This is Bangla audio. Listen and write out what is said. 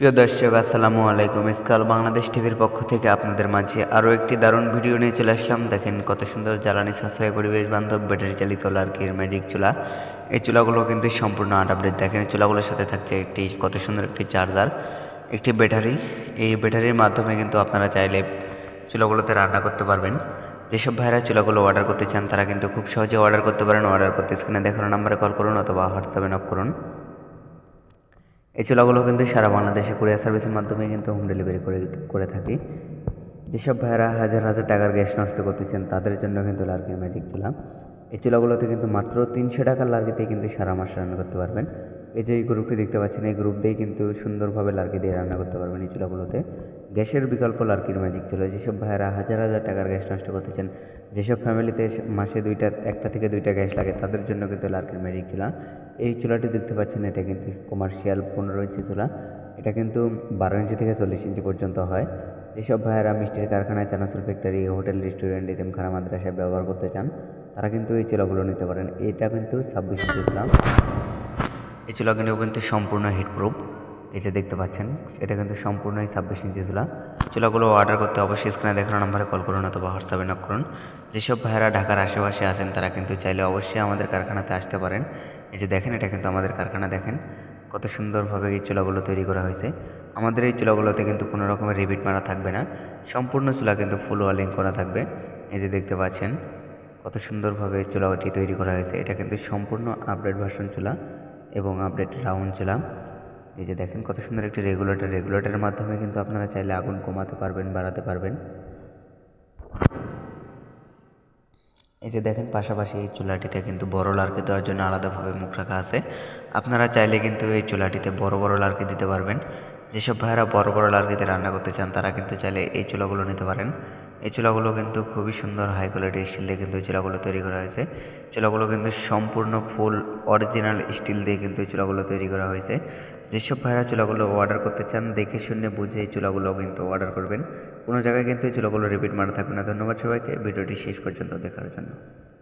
প্রিয় দর্শক, আসসালামু আলাইকুম। ইসকাল বাংলাদেশ টিভির পক্ষ থেকে আপনাদের মাঝে আরও একটি দারুণ ভিডিও নিয়ে চলে আসলাম। দেখেন কত সুন্দর জ্বালানি সাশ্রয় পরিবেশ বান্ধব ব্যাটারি চালিত লার্কির ম্যাজিক চুলা। এই চুলাগুলো কিন্তু সম্পূর্ণ আট আপডেট। দেখেন চুলাগুলোর সাথে থাকছে একটি, কত সুন্দর একটি চার্জার, একটি ব্যাটারি। এই ব্যাটারির মাধ্যমে কিন্তু আপনারা চাইলে চুলাগুলোতে রান্না করতে পারবেন। যেসব ভাইরা চুলাগুলো অর্ডার করতে চান, তারা কিন্তু খুব সহজে অর্ডার করতে পারেন। অর্ডার করতে স্ক্রিনে দেখানো নাম্বারে কল করুন অথবা হোয়াটসঅ্যাপে নক করুন। এই চুলাগুলো কিন্তু সারা বাংলাদেশে কুরিয়ার সার্ভিসের মাধ্যমে কিন্তু হোম ডেলিভারি করে করে থাকি। যেসব ভাইয়েরা হাজার হাজার টাকার গ্যাস নষ্ট করতেছেন, তাদের জন্য কিন্তু লার্কি ম্যাজিক চুলা। এই চুলাগুলোতে কিন্তু মাত্র তিনশো টাকার লার্কিতে কিন্তু সারা মাস রান্না করতে পারবেন। এই যে গ্রুপটি দেখতে পাচ্ছেন, এই গ্রুপ দিয়েই কিন্তু সুন্দরভাবে লার্কি দিয়ে রান্না করতে পারবেন এই চুলাগুলোতে। গ্যাসের বিকল্প লার্কির ম্যাজিক চুলা। যেসব ভাইয়েরা হাজার হাজার টাকার গ্যাস নষ্ট করতেছেন যেসব ফ্যামিলিতে মাসে দুইটা, একটা থেকে দুইটা গ্যাস লাগে, তাদের জন্য কিন্তু লার্কির ম্যাজিক চুলা। এই চুলাটি দেখতে পাচ্ছেন, এটা কিন্তু কমার্শিয়াল পনেরো ইঞ্চি চুলা। এটা কিন্তু বারো ইঞ্চি থেকে চল্লিশ ইঞ্চি পর্যন্ত হয়। যেসব ভাইয়েরা মিষ্টির কারখানায় চানাচুর ফ্যাক্টরি হোটেল রেস্টুরেন্ট এতিমখানা মাদ্রাসায় ব্যবহার করতে চান, তারা কিন্তু এই চুলাগুলো নিতে পারেন। এটা কিন্তু ছাব্বিশ ইঞ্চি চুলা। এই চুলাগুলো কিন্তু কিন্তু সম্পূর্ণ হিটপ্রুফ যে দেখতে পাচ্ছেন। এটা কিন্তু সম্পূর্ণই ছাব্বিশ ইঞ্চি চুলা চুলাগুলো অর্ডার করতে অবশ্যই স্ক্রিনে দেখানো নাম্বারে কল করুন অথবা হোয়াটসঅ্যাপে নক করুন। যেসব ভাইয়েরা ঢাকার আশেপাশে আছেন, তারা কিন্তু চাইলে অবশ্যই আমাদের কারখানাতে আসতে পারেন। এই যে দেখেন, এটা কিন্তু আমাদের কারখানা, দেখেন। কত সুন্দরভাবে এই চুলাগুলো তৈরি করা হয়েছে। আমাদের এই চুলাগুলোতে কিন্তু কোনো রকমের রিপিট মারা থাকবে না। সম্পূর্ণ চুলা কিন্তু ফুল ওয়ালিং করা থাকবে। এই যে দেখতে পাচ্ছেন, কত সুন্দরভাবে চুলাটি তৈরি করা হয়েছে। এটা কিন্তু সম্পূর্ণ আপডেট ভার্সন চুলা। এবং আপডেট রাউন্ড চুলা এই যে দেখেন কত সুন্দর একটি রেগুলেটর রেগুলেটরের মাধ্যমে কিন্তু আপনারা চাইলে আগুন কমাতে পারবেন, বাড়াতে পারবেন। এই যে দেখেন পাশাপাশি এই চুলাটিতে কিন্তু বড় লার্কি দেওয়ার জন্য আলাদাভাবে মুখ রাখা আছে। আপনারা চাইলে কিন্তু এই চুলাটিতে বড় বড় লার্কি দিতে পারবেন। যেসব ভাইয়েরা বড় বড় লার্কিতে রান্না করতে চান, তারা কিন্তু চাইলে এই চুলাগুলো নিতে পারেন। এই চুলাগুলো কিন্তু খুবই সুন্দর হাই কোয়ালিটির স্টিল দিয়ে কিন্তু চুলাগুলো তৈরি করা হয়েছে। চুলাগুলো কিন্তু সম্পূর্ণ ফুল অরিজিনাল স্টিল দিয়ে কিন্তু চুলাগুলো তৈরি করা হয়েছে। যেসব ভাইরা চুলাগুলো অর্ডার করতে চান, দেখে শুনে বুঝে এই চুলাগুলো কিন্তু অর্ডার করবেন। কোনো জায়গায় কিন্তু এই চুলাগুলো রিপিট মারা থাকবে না। ধন্যবাদ সবাইকে। ভিডিওটি শেষ পর্যন্ত দেখার জন্য।